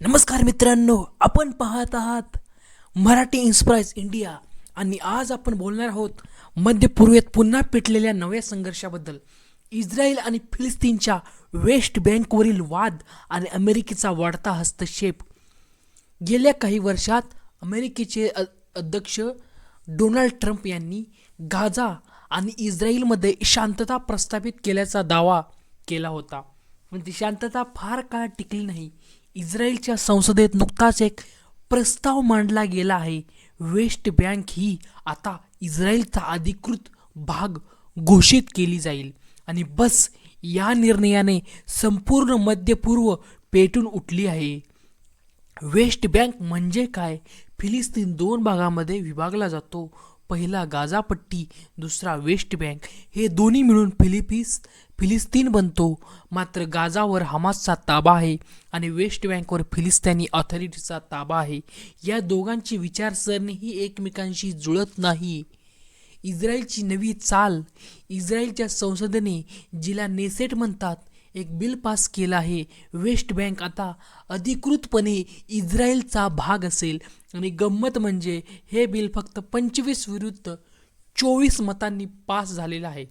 नमस्कार मित्रांनो आपण पाहत आहात मराठी इन्स्प्राईज इंडिया आणि आज आपण बोलणार आहोत मध्य पूर्वेत पुन्हा पेटलेल्या नव्या संघर्षाबद्दल. इस्रायल आणि फिलिस्तीनच्या वेस्ट बँकवरील वाद आणि अमेरिकेचा वाढता हस्तक्षेप. गेल्या काही वर्षात अमेरिकेचे अध्यक्ष डोनाल्ड ट्रम्प यांनी गाझा आणि इस्रायलमध्ये शांतता प्रस्थापित केल्याचा दावा केला होता. पण ती शांतता फार काळ टिकली नाही. इस्रायलच्या संसदेत नुकताच एक प्रस्ताव मांडला गेला आहे. वेस्ट बँक ही आता इस्रायलचा अधिकृत भाग घोषित केली जाईल. आणि बस या निर्णयाने संपूर्ण मध्यपूर्व पेटून उठली आहे. वेस्ट बँक म्हणजे काय? फिलिस्तीन दोन भागामध्ये विभागला जातो. पहिला गाझापट्टी दुसरा वेस्ट बँक. हे दोन्ही मिळून फिलिपिस फिलिस्तीन बनतो. मात्र गाझावर हमासचा ताबा आहे आणि वेस्ट बँकवर फिलिस्तीनी ऑथॉरिटीचा ताबा आहे. या दोघांची विचारसरणी ही एकमेकांशी जुळत नाही. इस्रायलची नवी चाल इस्रायलच्या संसदेने जिला नेसेट म्हणतात एक बिल पास केलं आहे. वेस्ट बँक आता अधिकृतपणे इस्रायलचा भाग असेल. आणि गंमत म्हणजे हे बिल फक्त पंचवीस विरुद्ध चोवीस मतांनी पास झालेलं आहे.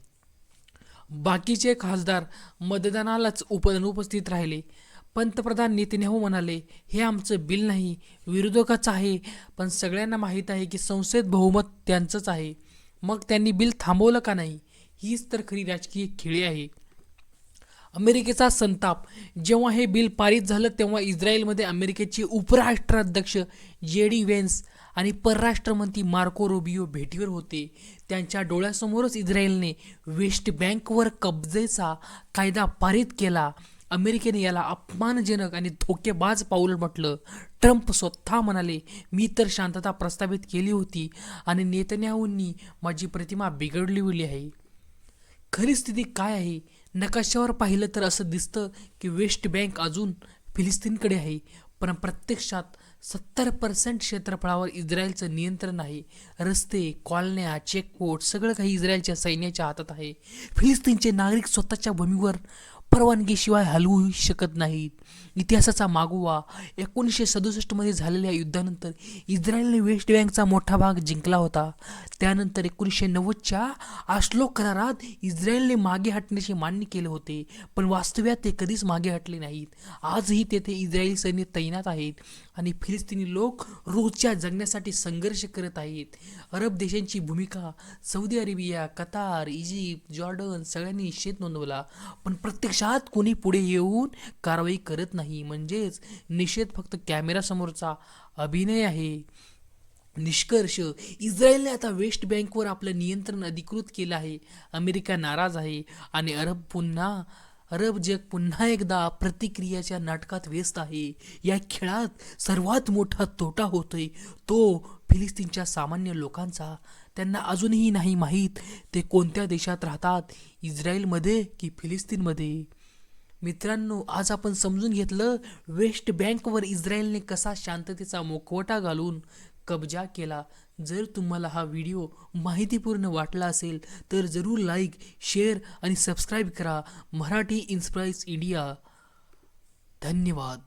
बाकीचे खासदार मतदानालाच उप उपस्थित राहिले. पंतप्रधान नेतन्याहू म्हणाले हे आमचं बिल नाही विरोधकाचं आहे. पण सगळ्यांना माहीत आहे की संसदेत बहुमत त्यांचंच आहे. मग त्यांनी बिल थांबवलं का नाही? हीच तर खरी राजकीय खेळी आहे. अमेरिकेचा संताप. जेव्हा हे बिल पारित झालं तेव्हा इस्रायलमध्ये अमेरिकेचे उपराष्ट्राध्यक्ष जे डी वेन्स आणि परराष्ट्रमंत्री मार्को रोबियो भेटीवर होते. त्यांच्या डोळ्यासमोरच इस्रायलने वेस्ट बँकवर कब्जेचा कायदा पारित केला. अमेरिकेने याला अपमानजनक आणि धोकेबाज पाऊल म्हटलं. ट्रम्प स्वतः म्हणाले मी तर शांतता प्रस्थापित केली होती आणि नेतन्याहूंनी माझी प्रतिमा बिघडली आहे. खरी स्थिती काय आहे? नकाशावर पाहिलं तर असं दिसतं की वेस्ट बँक अजून फिलिस्तीनकडे आहे पण प्रत्यक्षात सत्तर पर्सेंट क्षेत्रफळावर इस्रायलचं नियंत्रण आहे. रस्ते कॉलन्या चेकपोस्ट सगळं काही इस्रायलच्या सैन्याच्या हातात आहे. फिलिस्तीनचे नागरिक स्वतःच्या भूमीवर परवानगीशिवाय हलवू शकत नाहीत. इतिहासाचा मागोवा एकोणीसशे सदुसष्टमध्ये झालेल्या युद्धानंतर इस्रायलने वेस्ट बँकचा मोठा भाग जिंकला होता. त्यानंतर एकोणीसशे नव्वदच्या आश्लो करारात इस्रायलने मागे हटण्याचे मान्य केले होते पण वास्तव्यात ते कधीच मागे हटले नाहीत. आजही तेथे इस्रायली सैन्य तैनात आहेत आणि फिलिस्तीनी लोक रोजच्या जगण्यासाठी संघर्ष करत आहेत. अरब देशांची भूमिका Saudi Arabia Qatar Egypt Jordan सगळ्यांनी निषेध नोंदवला पण प्रत्यक्षात कोणी पुढे येऊन कारवाई करत नाही. म्हणजेच निषेध फक्त कॅमेरासमोरचा अभिनय आहे. निष्कर्ष. इस्रायलने आता वेस्ट बँकवर आपलं नियंत्रण अधिकृत केलं आहे. अमेरिका नाराज आहे आणि अरब पुन्हा अरब जग पुन्हा एकदा प्रतिक्रियाच्या नाटकात व्यस्त आहे. या खेळात सर्वात मोठा तोटा होतोय तो फिलिस्तीनच्या सामान्य लोकांचा. त्यांना अजूनही नाही माहीत ते कोणत्या देशात राहतात. इस्रायलमध्ये की फिलिस्तीनमध्ये? मित्रांनो आज आपण समजून घेतलं वेस्ट बँकवर इस्रायलने कसा शांततेचा मुखवटा घालून कब्जा केला. जर तुम्हाला हा व्हिडिओ माहितीपूर्ण वाटला असेल तर जरूर लाईक शेअर आणि सबस्क्राईब करा. मराठी इन्स्प्राईज इंडिया धन्यवाद.